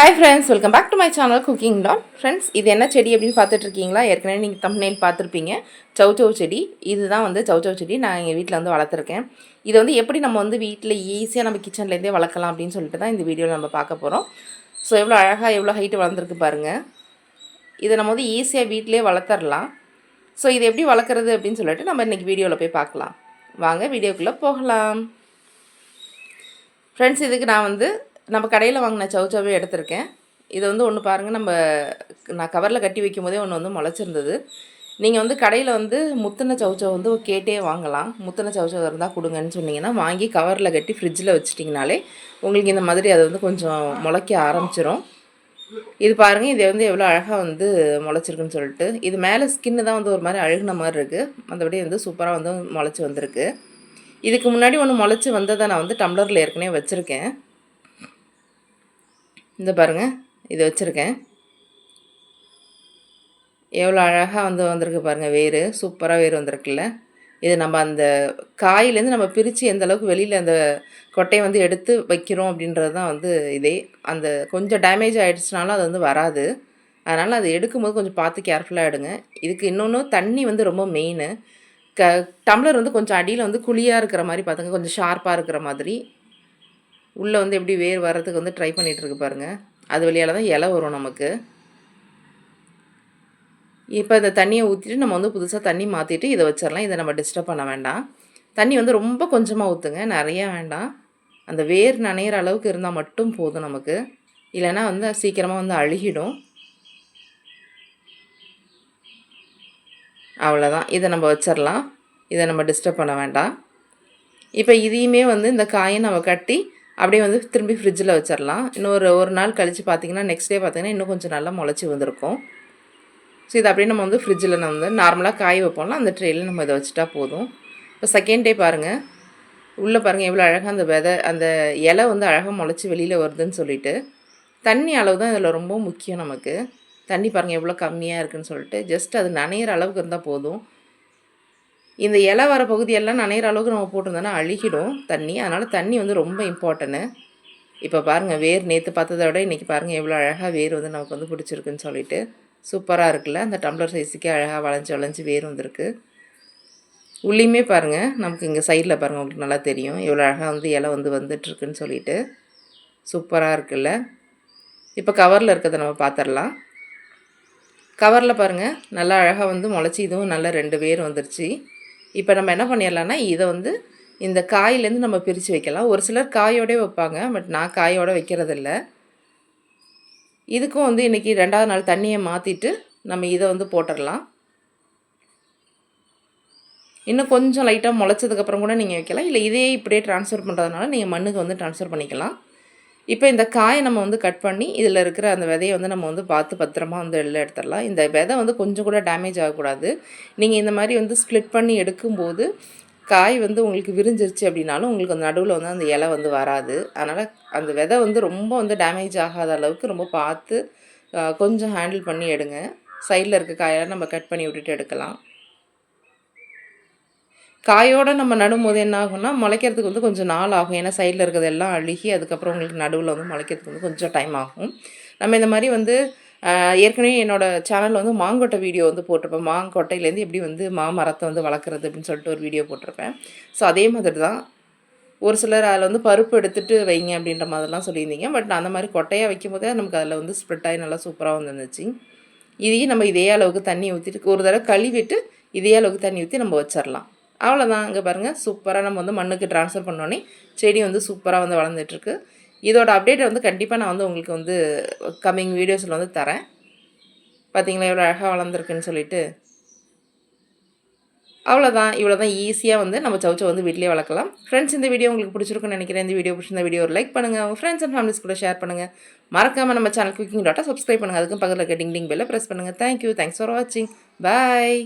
Hi friends welcome back to my channel cooking dot friends இது என்ன செடி அப்படின்னு பார்த்துட்டு இருக்கீங்களா ஏற்கனவே நீங்கள் தம்ப்நெயில் பார்த்துருப்பீங்க. சௌச்சௌ செடி. இதுதான் வந்து சௌச்சௌ செடி. நான் எங்கள் வீட்டில் வந்து வளர்த்துருக்கேன். இதை வந்து எப்படி நம்ம வந்து வீட்டில் ஈஸியாக நம்ம கிச்சன்லேருந்தே வளர்க்கலாம் அப்படின்னு சொல்லிட்டு தான் இந்த வீடியோவில் நம்ம பார்க்க போகிறோம் ஸோ எவ்வளோ அழகாக எவ்வளோ ஹைட்டு வளர்ந்துருக்கு பாருங்கள் இதை நம்ம வந்து ஈஸியாக வீட்டிலே வளர்த்துடலாம் ஸோ இது எப்படி வளர்க்குறது அப்படின்னு சொல்லிட்டு நம்ம இன்றைக்கி வீடியோவில் போய் பார்க்கலாம். வாங்க வீடியோக்குள்ளே போகலாம். ஃப்ரெண்ட்ஸ் இதுக்கு நான் வந்து நம்ம கடையில் வாங்கின சவுச்சாவே எடுத்திருக்கேன். இதை வந்து ஒன்று பாருங்கள் நம்ம நான் கவரில் கட்டி வைக்கும் போதே ஒன்று வந்து முளைச்சிருந்தது. நீங்கள் வந்து கடையில் வந்து முத்தின சவுச்சவை வந்து கேட்டே வாங்கலாம். முத்தின சவுச்சவை இருந்தால் கொடுங்கன்னு சொன்னீங்கன்னா வாங்கி கவரில் கட்டி ஃப்ரிட்ஜில் வச்சிட்டிங்கனாலே உங்களுக்கு இந்த மாதிரி அது வந்து கொஞ்சம் முளைக்க ஆரம்பிச்சிடும் இது பாருங்கள் இது வந்து எவ்வளோ அழகாக வந்து முளைச்சிருக்குன்னு சொல்லிட்டு. இது மேலே ஸ்கின்னு தான் வந்து ஒரு மாதிரி அழுகுன மாதிரி இருக்குது மற்றபடி வந்து சூப்பராக வந்து முளைச்சி வந்திருக்கு. இதுக்கு முன்னாடி ஒன்று முளைச்சி வந்ததை நான் வந்து டம்ளரில் ஏற்கனவே வச்சுருக்கேன். இந்த பாருங்கள் இது வச்சுருக்கேன். எவ்வளோ அழகாக வந்து வந்திருக்கு பாருங்கள் வேர் சூப்பராக வேர் வந்திருக்குல்ல. இது நம்ம அந்த காயிலேருந்து நம்ம பிரித்து எந்த அளவுக்கு வெளியில் அந்த கொட்டையை வந்து எடுத்து வைக்கிறோம் அப்படின்றது தான் வந்து இதே. அந்த கொஞ்சம் டேமேஜ் ஆகிடுச்சுனாலும் அது வந்து வராது. அதனால் அதை எடுக்கும்போது கொஞ்சம் பார்த்து கேர்ஃபுல்லாக எடுங்க. இதுக்கு இன்னொன்று தண்ணி வந்து ரொம்ப மெயின் க டம்ளர் வந்து கொஞ்சம் அடியில் வந்து குழியாக இருக்கிற மாதிரி பார்த்துங்க. கொஞ்சம் ஷார்ப்பாக இருக்கிற மாதிரி. உள்ளே வந்து எப்படி வேர் வர்றதுக்கு வந்து ட்ரை பண்ணிகிட்ருக்கு பாருங்கள் அது வழியால் தான் இலை வரும் நமக்கு. இப்போ இந்த தண்ணியை ஊற்றிட்டு நம்ம வந்து புதுசாக தண்ணி மாற்றிட்டு இதை வச்சிடலாம் இதை நம்ம டிஸ்டர்ப் பண்ண வேண்டாம். தண்ணி வந்து ரொம்ப கொஞ்சமாக ஊற்றுங்க நிறையா வேண்டாம். அந்த வேர் நனையிற அளவுக்கு இருந்தால் மட்டும் போதும் நமக்கு. இல்லைன்னா வந்து சீக்கிரமாக வந்து அழுகிடும். அவ்வளோதான் இதை நம்ம வச்சிடலாம் இதை நம்ம டிஸ்டர்ப் பண்ண வேண்டாம். இப்போ இதையுமே வந்து இந்த காயை நம்ம கட்டி அப்படியே வந்து திரும்பி ஃப்ரிட்ஜில் வச்சிடலாம் இன்னொரு ஒரு நாள் கழித்து பார்த்தீங்கன்னா நெக்ஸ்ட் டே பார்த்தீங்கன்னா இன்னும் கொஞ்சம் நல்லா முளைச்சி வந்திருக்கும். ஸோ இது அப்படியே நம்ம வந்து ஃப்ரிட்ஜில் நம்ம வந்து நார்மலாக காய வைப்போம்ல அந்த ட்ரேயில் நம்ம இதை வச்சுட்டா போதும். இப்போ செகண்ட் டே பாருங்கள் உள்ளே பாருங்கள் எவ்வளோ அழகாக அந்த விதை அந்த இலை வந்து அழகாக முளைச்சி வெளியில் வருதுன்னு சொல்லிட்டு. தண்ணி அளவு தான் இதில் ரொம்ப முக்கியம் நமக்கு. தண்ணி பாருங்கள் எவ்வளோ கம்மியாக இருக்குதுன்னு சொல்லிட்டு. ஜஸ்ட் அது நனையிற அளவுக்கு இருந்தால் போதும். இந்த இலை வர பகுதியெல்லாம் நனைகிற அளவுக்கு நம்ம போட்டிருந்தோன்னா அழுகிடும் தண்ணி. அதனால் தண்ணி வந்து ரொம்ப இம்பார்ட்டன்னு இப்போ பாருங்கள் வேர் நேற்று பார்த்ததை விட இன்றைக்கி பாருங்கள் எவ்வளோ அழகாக வேர் வந்து நமக்கு வந்து பிடிச்சிருக்குன்னு சொல்லிட்டு சூப்பராக இருக்குல்ல? அந்த டம்ளர் சைஸுக்கே அழகாக வளைஞ்சி வளைஞ்சி வேர் வந்திருக்கு. உள்ளியுமே பாருங்கள் நமக்கு இங்கே சைடில் பாருங்கள் உங்களுக்கு நல்லா தெரியும். எவ்வளோ அழகாக வந்து இலை வந்து வந்துட்டுருக்குன்னு சொல்லிட்டு சூப்பராக இருக்குல்ல? இப்போ கவரில் இருக்கிறத நம்ம பார்த்துடலாம் கவரில் பாருங்கள் நல்லா அழகாக வந்து முளைச்சி இதுவும் நல்லா ரெண்டு பேர் வந்துருச்சு. இப்போ நம்ம என்ன பண்ணிடலான்னா இதை வந்து இந்த காயிலேருந்து நம்ம பிரித்து வைக்கலாம். ஒரு சிலர் காயோடே வைப்பாங்க பட் நான் காயோடு வைக்கிறதில்ல. இதுக்கும் வந்து இன்றைக்கி ரெண்டாவது நாள் தண்ணியை மாற்றிட்டு நம்ம இதை வந்து போட்டுடலாம் இன்னும் கொஞ்சம் லைட்டாக முளைச்சதுக்கப்புறம் கூட நீங்கள் வைக்கலாம். இல்லை இதே இப்படியே ட்ரான்ஸ்ஃபர் பண்ணுறதுனால நீங்கள் மண்ணுக்கு வந்து ட்ரான்ஸ்ஃபர் பண்ணிக்கலாம். இப்போ இந்த காயை நம்ம வந்து கட் பண்ணி இதில் இருக்கிற அந்த விதையை வந்து நம்ம வந்து பார்த்து பத்திரமா வந்து வெளில எடுத்துடலாம். இந்த விதை வந்து கொஞ்சம் கூட டேமேஜ் ஆகக்கூடாது. நீங்கள் இந்த மாதிரி வந்து ஸ்ப்ளிட் பண்ணி எடுக்கும்போது காய் வந்து உங்களுக்கு விரிஞ்சிருச்சு அப்படின்னாலும் உங்களுக்கு அந்த நடுவில் வந்து அந்த இலை வந்து வராது. அதனால் அந்த விதை வந்து ரொம்ப வந்து டேமேஜ் ஆகாத அளவுக்கு ரொம்ப பார்த்து கொஞ்சம் ஹேண்டில் பண்ணி எடுங்க. சைடில் இருக்க காயெல்லாம் நம்ம கட் பண்ணி விட்டுட்டு எடுக்கலாம். காயோடு நம்ம நடும்போது என்ன ஆகும்னா முளைக்கிறதுக்கு வந்து கொஞ்சம் நாள் ஆகும். ஏன்னா சைடில் இருக்கிறதெல்லாம் அழுகி அதுக்கப்புறம் உங்களுக்கு நடுவில் வந்து முளைக்கிறதுக்கு வந்து கொஞ்சம் டைம் ஆகும். நம்ம இந்த மாதிரி வந்து ஏற்கனவே என்னோடய சேனலில் வந்து மாங்கொட்டை வீடியோ வந்து போட்டிருப்பேன். மாங்கொட்டையிலேருந்து எப்படி வந்து மாமரத்தை வந்து வளர்க்குறது அப்படின்னு சொல்லிட்டு ஒரு வீடியோ போட்டிருப்பேன். ஸோ அதே மாதிரி தான் ஒரு சிலர் அதில் வந்து பருப்பு எடுத்துகிட்டு வைங்க அப்படின்ற மாதிரிலாம் சொல்லியிருந்தீங்க. பட் அந்த மாதிரி கொட்டையாக வைக்கும் போதே நமக்கு அதில் வந்து ஸ்ப்ரெட் ஆகி நல்லா சூப்பராக வந்துருந்துச்சு. இதையும் நம்ம இதே அளவுக்கு தண்ணி ஊற்றிட்டு ஒரு தடவை கழுவிட்டு இதே அளவுக்கு தண்ணி ஊற்றி நம்ம வச்சிடலாம். அவ்வளோதான் அங்கே பாருங்கள் சூப்பராக நம்ம வந்து மண்ணுக்கு ட்ரான்ஸ்ஃபர் பண்ணோன்னே செடி வந்து சூப்பராக வந்து வளர்ந்துட்டுருக்கு. இதோட அப்டேட்டை வந்து கண்டிப்பாக நான் வந்து உங்களுக்கு வந்து கம்மிங் வீடியோஸில் வந்து தரேன். பார்த்தீங்களா எவ்வளோ அழகாக வளர்ந்துருக்குன்னு சொல்லிட்டு. அவ்வளோதான் இவ்வளோ தான் ஈஸியாக வந்து நம்ம சவுச்சை வந்து வீட்டிலே வளர்க்கலாம். ஃப்ரெண்ட்ஸ் இந்த வீடியோ உங்களுக்கு பிடிச்சிருக்குன்னு நினைக்கிறேன். இந்த வீடியோ பிடிச்சிருந்த வீடியோ லைக் பண்ணுங்கள் உங்கள் ஃப்ரெண்ட்ஸ் அண்ட் ஃபேமிலிஸ் கூட ஷேர் பண்ணுங்கள் மறக்காமல் நம்ம சேனல் குக்கிங் டாட்டா சப்ஸ்கிரைப் பண்ணுங்கள் அதுக்கும் பக்கத்தில் டிங் டிங் பெல்ல ப்ரெஸ் பண்ணுங்கள் தேங்க்யூ தேங்க்ஸ் ஃபார் வாட்சிங் பாய்